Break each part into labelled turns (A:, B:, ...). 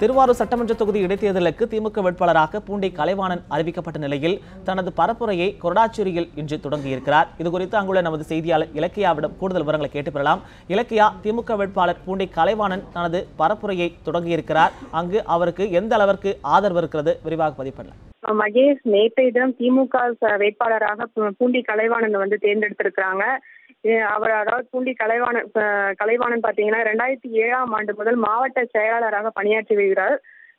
A: திருவாரூர் சட்டமன்ற தொகுதி இடைத்தேர்தலுக்கு திமுக வேட்பாளராக பூண்டி கலைவாணன் அறிவிக்கப்பட்ட நிலையில் தனது பரப்புரையை கொரடாச்சேரியில் இன்று தொடங்கியிருக்கிறார். இதுகுறித்து அங்குள்ள நமது செய்தியாளர் இலக்கியாவிடம் கூடுதல் விவரங்களை கேட்டு பெறலாம். இலக்கியா திமுக வேட்பாளர் பூண்டி கலைவாணன் தனது பரப்புரையை தொடங்கியிருக்கிறார். அங்கு அவருக்கு எந்த அளவிற்கு ஆதரவு இருக்கிறது விரிவாக பதிப்படலாம்.
B: மகேஷ் நேற்றைய தினம் திமுக வேட்பாளராக பூண்டி கலைவாணன் வந்து தேர்ந்தெடுத்திருக்கிறாங்க. அவர் அதாவது பூண்டி கலைவாணன் கலைவாணன் பாத்தீங்கன்னா ரெண்டாயிரத்தி ஏழாம் ஆண்டு முதல் மாவட்ட செயலாளராக பணியாற்றி வருகிறார்.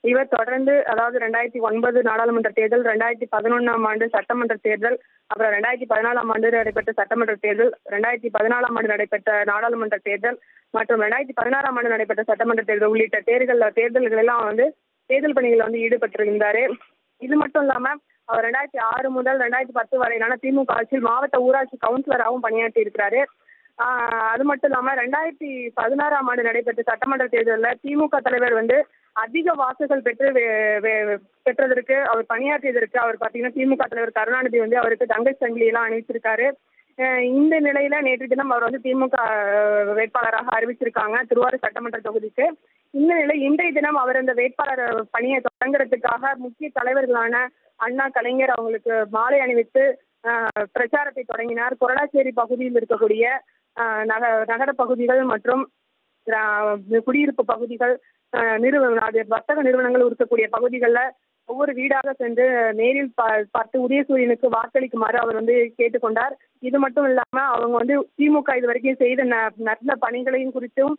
B: இவர் தொடர்ந்து அதாவது ரெண்டாயிரத்தி ஒன்பது நாடாளுமன்ற தேர்தல் ரெண்டாயிரத்தி பதினொன்னாம் ஆண்டு சட்டமன்ற தேர்தல் அப்புறம் ரெண்டாயிரத்தி பதினாலாம் ஆண்டு நடைபெற்ற சட்டமன்ற தேர்தல் ரெண்டாயிரத்தி பதினாலாம் ஆண்டு நடைபெற்ற நாடாளுமன்ற தேர்தல் மற்றும் ரெண்டாயிரத்தி பதினாறாம் ஆண்டு நடைபெற்ற சட்டமன்ற தேர்தல் உள்ளிட்ட தேர்தல் தேர்தல்கள் எல்லாம் வந்து தேர்தல் பணிகளில் வந்து ஈடுபட்டிருந்தாரு. இது மட்டும் இல்லாம அவர் ரெண்டாயிரத்தி ஆறு முதல் ரெண்டாயிரத்தி பத்து வரையிலான திமுக ஆட்சியில் மாவட்ட ஊராட்சி கவுன்சிலராகவும் பணியாற்றி இருக்கிறாரு அது மட்டும் இல்லாம ரெண்டாயிரத்தி பதினாறாம் ஆண்டு நடைபெற்ற சட்டமன்ற தேர்தலில் திமுக தலைவர் வந்து அதிக வாக்குகள் பெற்று பெற்றதற்கு அவர் பணியாற்றியதற்கு அவர் பார்த்தீங்கன்னா திமுக தலைவர் கருணாநிதி வந்து அவருக்கு தங்கை சங்கிலியெல்லாம் அணிவிச்சிருக்காரு இந்த நிலையில நேற்று தினம் அவர் வந்து திமுக வேட்பாளராக அறிவிச்சிருக்காங்க திருவாரூர் சட்டமன்ற தொகுதிக்கு. இந்த நிலை இன்றைய தினம் அவர் அந்த வேட்பாளர் பணியை தொடங்குறதுக்காக முக்கிய தலைவர்களான அண்ணா கலைஞர் அவங்களுக்கு மாலை அணிவித்து பிரச்சாரத்தை தொடங்கினார். கொரடாச்சேரி பகுதியில் இருக்கக்கூடிய நக நகர பகுதிகள் மற்றும் குடியிருப்பு பகுதிகள் அஹ், நிறுவன அது வர்த்தக நிறுவனங்கள் இருக்கக்கூடிய பகுதிகளில் ஒவ்வொரு வீடாக சென்று நேரில் பா- பார்த்து உதயசூரியனுக்கு வாக்களிக்குமாறு அவர் வந்து கேட்டுக்கொண்டார். இது மட்டும் இல்லாம அவங்க வந்து திமுக இது வரைக்கும் செய்த ந- நல்ல பணிகளையும் குறித்தும்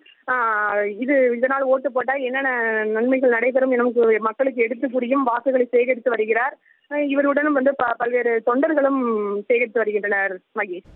B: இது இதனால் ஓட்டு போட்டா என்னென்ன நன்மைகள் நடைபெறும் என மக்களுக்கு எடுத்து புரியும் வாக்குகளை சேகரித்து வருகிறார். இவருடனும் வந்து ப- பல்வேறு தொண்டர்களும் சேகரித்து வருகின்றனர் மகேஷ்.